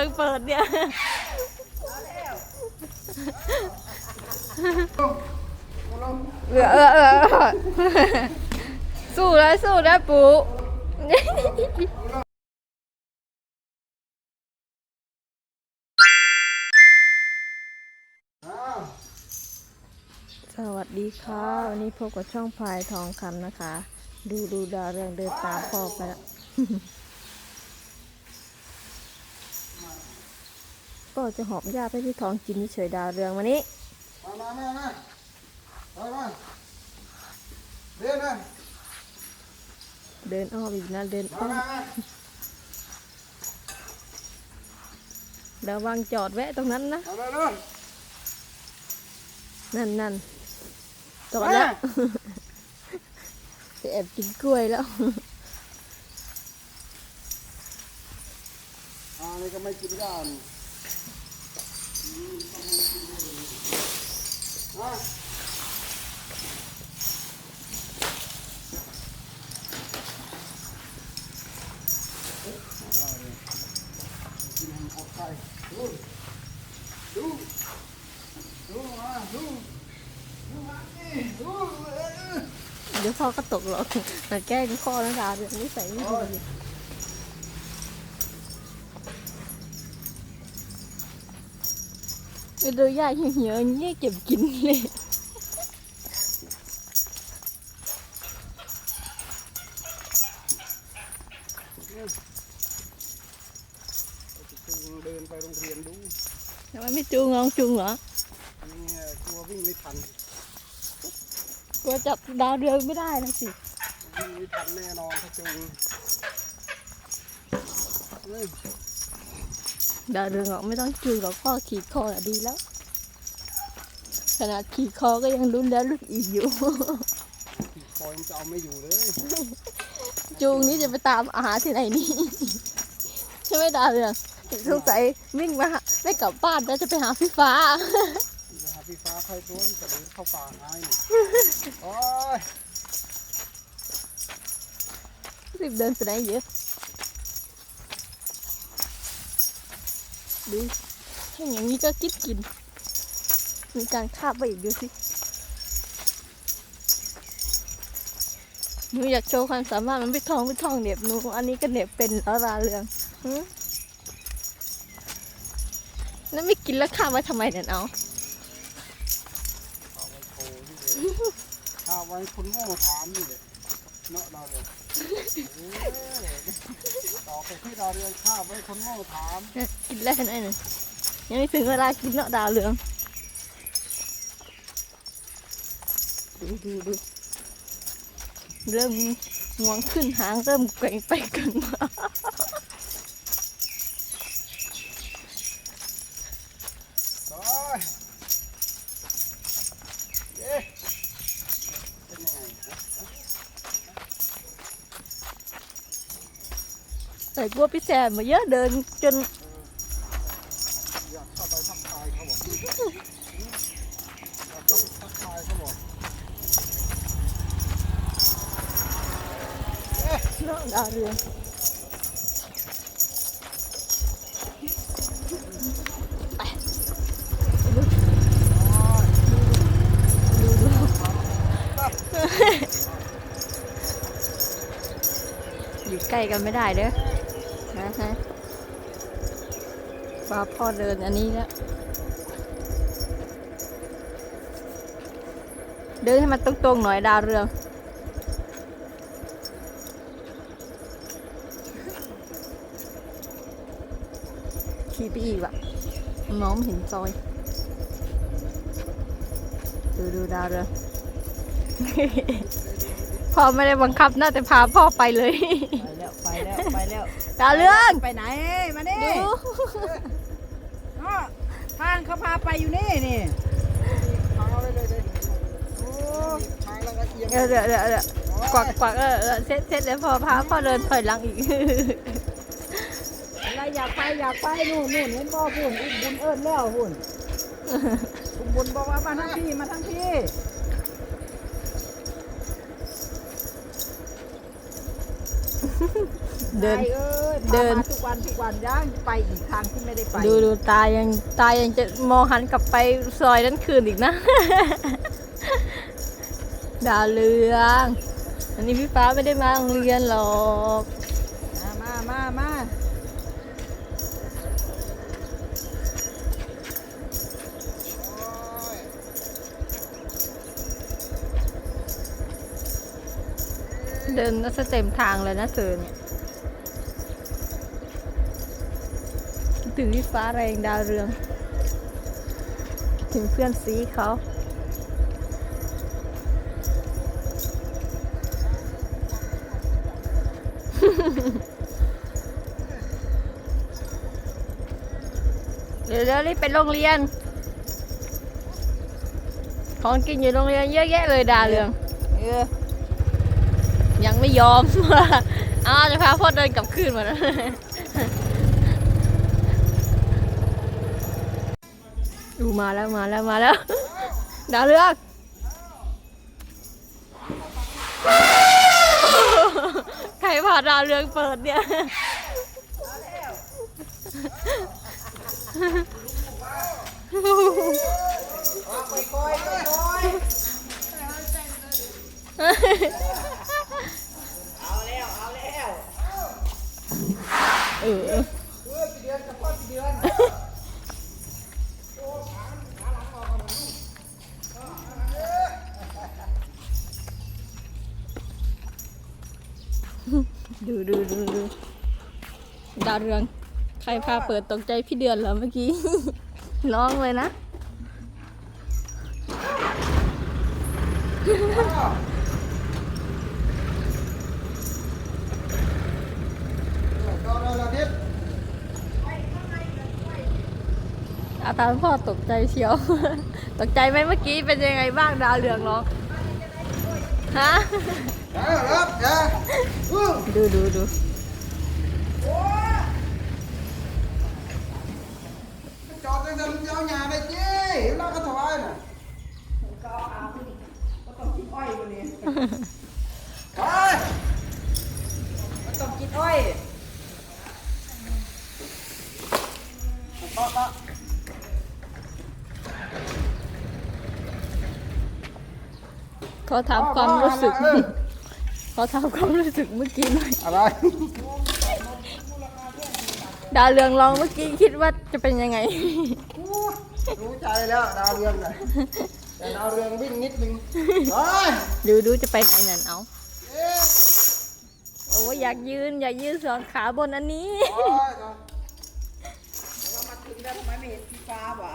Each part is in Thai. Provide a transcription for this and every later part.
องเปิดเนี่ยเออเออเออสู้แล้วสู้แล้วปูสวัสดีค่ะวันนี้พบกับช่องพายทองคำนะคะ ดูดูดาวเรืองเดินตามพ่อไปแล้ว ก็จะหอบยาไปที่ท้องกินเฉยดาวเรืองวันนี้มามามามาไปมาเดินนะเดินอ้อมอีกนะเดินอ้อมมามาระวังจอดแวะตรงนั้นนะนั่นนั่นจอดแล้วจะแอบกินกล้วยแล้วอ่านี่ก็ไม่กินข้าวนี่อะกิน เดี๋ยวพ่อก็ตกหรอกแต่แกล้งพ่อนะดาวเรืองนิสัยไม่ดี ไปดูยากเหี่ยวๆอย่างนี้เก็บกินเลยจูงเดินไปโรงเรียนดูทำไมไม่จูงลองจูงเหรอนี่กลัววิ่งไม่ทันกลัวจับดาวเรืองไม่ได้นะสิวิ่งไม่ทันแน่นอนถ้าจูงเฮ้ย ดาวเรืองบอกไม่ต้องจูงหรอกพ่อขี่คอน่ะดีแล้ว ขนาดขี่คอก็ยังลุ้นแล้วลุ้นอีกอยู่ ขี่คอยมันจะเอาไม่อยู่เลยจูงนี้จะไปตามอาหารที่ไหนนี่ใช่ไหมดาวเรืองสงสัยวิ่งมาหาไม่กลับบ้านแล้วจะไปหาพี่ฟ้าจะหาพี่ฟ้าใครตัวจะเดินเข้าป่าหายนี่โอ้ยรีบเดินไปไหนเยอะ ดูถ้าอย่างนี้ก็กินกิน มีการคาบไปอีกดูสิหนูอยากโชว์ความสามารถมันไม่ทองไม่ทองเหน็บหนูอันนี้ก็เหน็บเป็นแล้วราเรืองนั่นไม่กินแล้วข้ามไว้ทำไมเนี่ยเอาข้าวไว้โชว์ที่เดียวข้าวไว้คนโง่ถามนี่แหละเนาะเราเลย ต่อไปที่เราเรียนข้าวไว้คนโง่ถามกินแล้วเห็นไหมเนี่ยยังไม่ถึงเวลากินเนาะดาวเรือง ดูดูดูเริ่มงวงขึ้นหางเริ่มเกว่งไปเกันมา โอ้ยเอ๊ะเป็นยังไงฮะ แต่กลัวพี่แซมมาเยอะเดินจนอยากเข้าไปทักทายเขาบอกอยากเข้าไปทักทายเขาบอกเนาะดาวเรืองอยู่ใกล้กันไม่ได้เด้อ ฮะว่าพ่อเดินอันนี้แล้วเดินให้มันตรงๆหน่อยดาวเรืองขี่ไปอีกอะมองไม่เห็นซอย ดูดูดาวเรืองพ่อไม่ได้บังคับน่าจะพาพ่อไปเลย ไปแล้ว ไปแล้ว ไปแล้ว ดาวเรือง ไปไหน มานี่ดูอ้อทางเขาพาไปอยู่นี่นี่พาไปเลยเลยโอ้ทางแล้วก็เอียงเดี๋ยวเดี๋ยวเดี๋ยวเดี๋ยวกวักกวักเออเออเซ็ตเซ็ตเดี๋ยวพอพาพ่อเดินถอยหลังอีก อะไรอยากไปอยากไปนู่นนู่นเห็นบ่พุ่นอุ้มบุญเอิญแล้วพุ่นอุ้มบุญบอกว่ามาทั้งพี่มาทั้งพี่เดินไปเอ้ย เดินพามาทุกวันทุกวันย่างไปอีกครั้งที่ไม่ได้ไปดูดูตายังตายังจะมองหันกลับไปซอยนั้นคืนอีกนะ ดาวเรือง อันนี้พี่ฟ้าไม่ได้มาโรงเรียนหรอก มามามามาเดินน่าจะเต็มทางเลยนะเธอเนี่ยคิด ถึงพี่ฟ้าแรงดาวเรืองคิดถึงเพื่อนซีเขาเดี๋ยวเดี๋ยวรีบไปโรงเรียน ของกินอยู่โรงเรียนเยอะแยะเลยดาวเรืองเออยังไม่ยอม อ้าวจะพาพ่อเดินกลับคืนมาแล้ว มาแล้วมาแล้วมาแล้ว ดาวเรืองใครพาดาวเรืองเปิดเนี่ยเอาแล้วเอาแล้วเออ ดูดูดูดูดาวเรือง ใครพาเปิดตกใจพี่เดือนเหรอเมื่อกี้ ร้องเลยนะก็เราละทิศอาตามพ่อตกใจเชียว ตกใจไหมเมื่อกี้เป็นยังไงบ้างดาวเรืองร้อง ฮะเออครับเดี๋ยวอู้ดูดูดูจอดตั้งแต่มึงจะเอาหญ้าไปจี้เราก็ถวายน่ะก็เอาก็ต้องกินอ้อยวันนี้ไปก็ต้องกินอ้อยต่อต่อขอถามความรู้สึกข อถามความรู้สึกเมื่อกี้หน่อยอะไร ดาวเรืองร้องเมื่อกี้คิดว่าจะเป็นยังไง รู้ใจแล้วดาวเรืองน่ะแต่ดาวเรืองวิ่งนิดนึงไปดูดูจะไปไหนนั่นเอาเอ๊ะโอ้ยอยากยืนอยากยืนสองขาบนอันนี้ โอ้ยต่อแล้วมาถึงแล้วทำไมไม่เห็นสีฟ้าวะ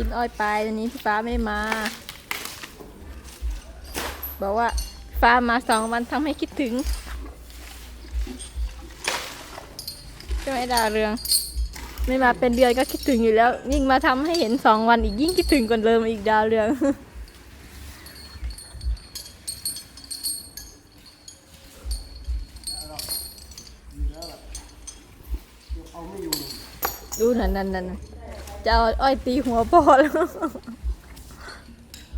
กินอ้อยไปอันนี้พี่ฟ้าไม่มา บอกว่าฟ้ามาสองวันทำให้คิดถึงใช่ไหมดาเรือง ไม่มาเป็นเดือนก็คิดถึงอยู่แล้วยิ่งมาทำให้เห็นสองวันอีกยิ่งคิดถึงกว่าเดิมอีกดาวเรืองเอาไม่อยู่ดูนั่นนั่นนั่น จะเอาอ้อยตีหัวพ่อแล้ว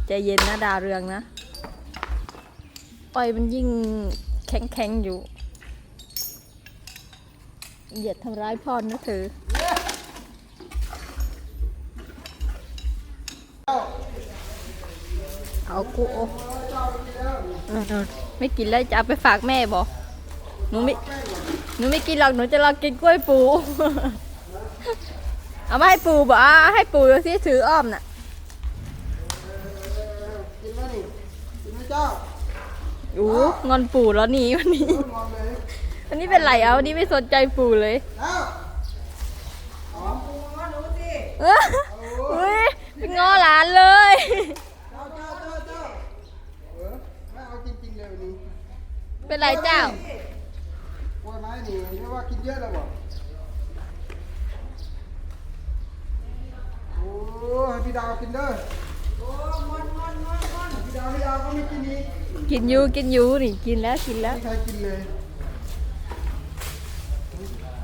ใจเย็นนะดาวเรืองนะอ้อยมันยิ่งแข็งแข็งๆอยู่อย่าทำร้ายพ่อนะเธอเอากูโอเออๆไม่กินแล้วจะเอาไปฝากแม่บอกหนูไม่หนูไม่กินหรอกหนูจะรอกินกล้วยปู เอามาให้ปูบอกอะให้ปูดูสิถืออ้อมน่ะกินไหมนี่กินไหมเจ้าโอ้งอนปูแล้วหนี่วันนี้ มองเลยวันนี้เป็นไรเอาวันนี้ไม่สนใจปูเลยเอ้าปูง้อหนูสิเอ้ออุ้ยไปงอหลานเลย เจ้าเจ้าเจ้าเจ้าเออไม่เอาจริงๆเลยวันนี้เป็นไรเจ้ากล้วยไม้นี่เรียกว่ากินเยอะแล้วบ่โอ้ ให้พี่ดาวกินเด้อโอ้งอนงอนงอนงอนพี่ดาวพี่ดาวก็ไม่กินอีกกินอยู่กินอยู่นี่กินแล้วกินแล้ว ไม่ใครกินเลย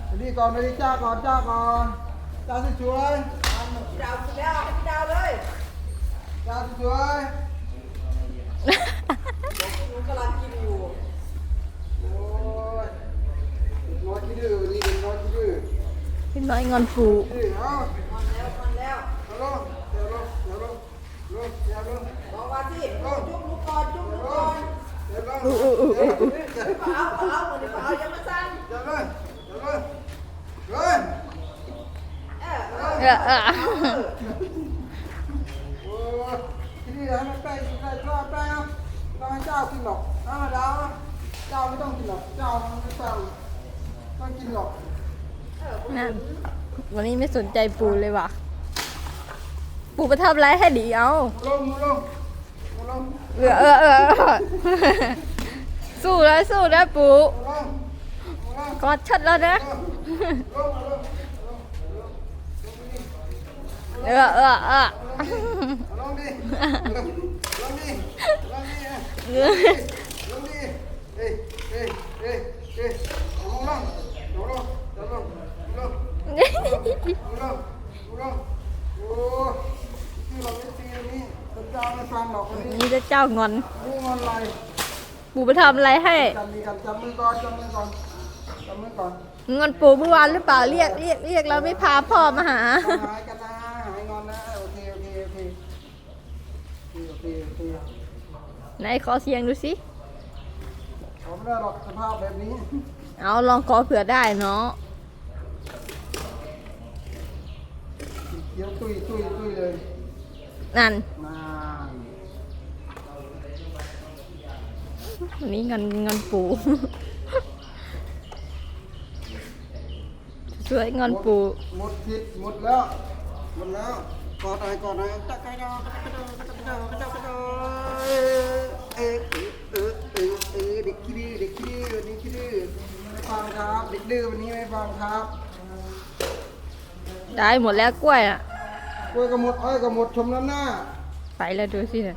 อันนี้ก่อนเลยจ้าก่อนจ้าก่อนจ้าสวยพี่ดาวกินแล้วให้พี่ดาวเลยๆจ้าสวยๆโอ้หนูกำลังกินอยู่โอ้ยน้อยที่ดื้อนี่เป็นน้อยที่ดื้อ พี่น้อยงอนปูดื้อเอามันแล้วมันแบอกว่าที่จุ๊บลูกก่อนจุ๊บลูกก่อนเดี๋ยวลงอู้อู้อู้อู้อู้เปล่าเปล่าเดี๋ยวเปล่าอย่ามาสั่นเดี๋ยวเลยเดี๋ยวเฮ้ยเออเออเออเออโอ้ยที่นี่ให้มันไปใส่รอบไปเอาต้องให้เจ้ากินหรอกธรรมดาเจ้าไม่ต้องกินหรอกเจ้าไม่ต้องต้องกินหรอก นั่นวันนี้ไม่สนใจปูเลยว่ะ ปูไปทำอะไรให้ดีเอาลงลงลงเออเออเออเออสู้แล้วสู้แล้วปูลงลงกอดชัดแล้วนะลงลงเออเออเออลงดิลงลงดิลงดิเออลงดิเอ้ยเอ้ยเอ้ยเอ้ยลงลงลงลงลงลงลงลงลงโอ้ที่เราไม่ตีนี้ พระเจ้าไม่ฟังหรอกวันนี้นี่จะเจ้างอนนี่มันอะไรปูไปทำอะไรให้ จำมีกันจำมือก่อนจำมือก่อนจำมือก่อนงอนปูเมื่อวานหรือเปล่าเรียกเรียกเรียกเราไม่พาพ่อมาหาหายกันนะหายงอนนะโอเคโอเคโอเคโอเคโอเคไหนขอเสียงดูสิเขาไม่ได้หรอกสภาพแบบนี้เอาลองขอเผื่อได้เนาะเคี้ยวตุยตุยตุยเลยนั่น นาน นนี้งอนงอนปูสวยงอนปูหมดผิดหมดแล้วหมดแล้วกอดหน่อยกอดหน่อยจักรยานกระโดดกระโดดกระโดดกระโดดเออเออเออเออเออเด็กขี้ดื้อเด็กขี้ดื้อวันนี้ขี้ดื้อไม่ฟังครับเด็กดื้อวันนี้ไม่ฟังครับ ได้หมดแล้วกล้วยอะกล้วยก็หมดอ้อยก็หมดชมน้ำหน้าไปแล้วดูสิเนี่ย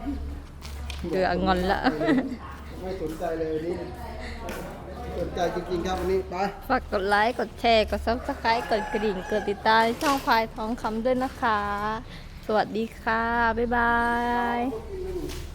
เดืองอนละ ไม่สนใจเลยวันนี้ไม่สนใจจริงๆครับวันนี้ไปฝากกดไลค์ กดแชร์ กดซับสไครต์กดกระดิ่ง กดติดตามช่องพายท้องคำด้วยนะคะ สวัสดีค่ะ บ๊ายบาย